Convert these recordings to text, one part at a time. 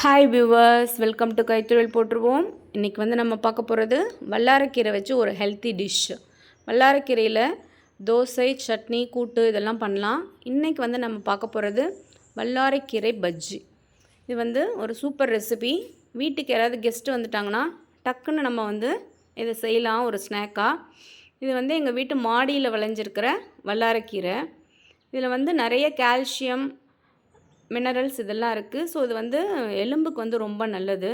Hi viewers welcome to கைத்தொழில் போட்டுருவோம் இன்றைக்கி வந்து நம்ம பார்க்க போகிறது வல்லாரக்கீரை வச்சு ஒரு ஹெல்த்தி டிஷ் வல்லாரக்கீரையில் தோசை சட்னி கூட்டு இதெல்லாம் பண்ணலாம். இன்றைக்கி வந்து நம்ம பார்க்க போகிறது வல்லாரக்கீரை பஜ்ஜி. இது வந்து ஒரு சூப்பர் ரெசிபி வீட்டுக்கு யாராவது கெஸ்ட்டு வந்துட்டாங்கன்னா டக்குன்னு நம்ம வந்து இதை செய்யலாம் ஒரு ஸ்நாக்காக இது வந்து எங்கள் வீட்டு மாடியில் விளைஞ்சிருக்கிற வல்லாரக்கீரை. இதில் வந்து நிறைய கால்சியம் மினரல்ஸ் இதெல்லாம் இருக்குது ஸோ இது வந்து எலும்புக்கு வந்து ரொம்ப நல்லது.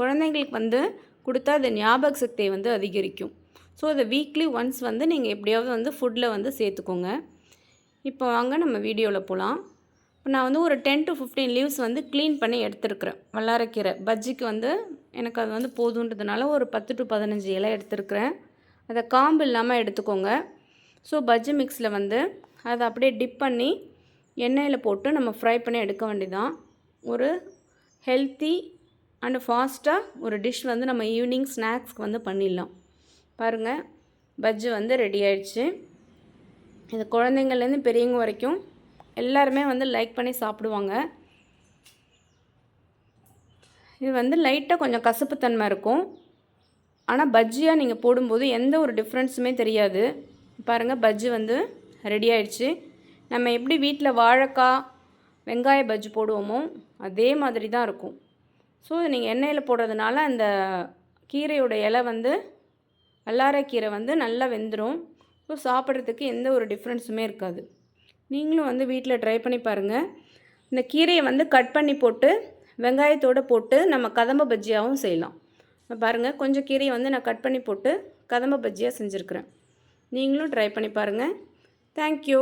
குழந்தைங்களுக்கு வந்து கொடுத்தா அது ஞாபக சக்தியை வந்து அதிகரிக்கும். ஸோ அதை வீக்லி ஒன்ஸ் வந்து நீங்கள் எப்படியாவது வந்து ஃபுட்டில் வந்து சேர்த்துக்கோங்க. இப்போ வாங்க நம்ம வீடியோவில் போகலாம் இப்போ நான் வந்து ஒரு டென் டு ஃபிஃப்டீன் லீவ்ஸ் வந்து க்ளீன் பண்ணி எடுத்துருக்குறேன். வல்லாரக்கீரை. பஜ்ஜிக்கு வந்து எனக்கு அது வந்து போதுன்றதுனால ஒரு பத்து டு பதினஞ்சு இலை எடுத்துருக்குறேன். அதை காம்பு இல்லாமல் எடுத்துக்கோங்க. ஸோ பஜ்ஜி மிக்ஸில் வந்து அதை அப்படியே டிப் பண்ணி எண்ணெயில் போட்டு நம்ம ஃப்ரை பண்ணி எடுக்க வேண்டியதான் ஒரு ஹெல்த்தி அண்டு ஃபாஸ்ட்டாக ஒரு டிஷ் வந்து நம்ம ஈவினிங் ஸ்நாக்ஸ்க்கு வந்து பண்ணிடலாம். பாருங்கள் பஜ்ஜி வந்து ரெடி ஆயிடுச்சு. இது குழந்தைங்கள்லேருந்து பெரியவங்க வரைக்கும் எல்லாருமே வந்து லைக் பண்ணி சாப்பிடுவாங்க. இது வந்து லைட்டாக கொஞ்சம் கசப்புத்தன்மை இருக்கும். ஆனால் பஜ்ஜியாக நீங்கள் போடும்போது எந்த ஒரு டிஃப்ரென்ஸுமே தெரியாது. பாருங்கள் பஜ்ஜி வந்து ரெடி ஆயிடுச்சு. நம்ம எப்படி வீட்டில் வாழைக்காய் வெங்காய பஜ்ஜி போடுவோமோ அதே மாதிரி தான் இருக்கும். ஸோ நீங்கள் எண்ணெயில் போடுறதுனால அந்த கீரையோட இலை வந்து வல்லாரைக்கீரை வந்து நல்லா வெந்துடும் ஸோ சாப்பிட்றதுக்கு எந்த ஒரு டிஃப்ரென்ஸுமே இருக்காது. நீங்களும் வந்து வீட்டில் ட்ரை பண்ணி பாருங்கள் இந்த கீரையை வந்து கட் பண்ணி போட்டு வெங்காயத்தோடு போட்டு நம்ம கதம்ப பஜ்ஜியாகவும் செய்யலாம். பாருங்கள் கொஞ்சம் கீரையை வந்து நான் கட் பண்ணி போட்டு கதம்ப பஜ்ஜியாக செஞ்சுருக்குறேன். நீங்களும் ட்ரை பண்ணி பாருங்கள் தேங்க்யூ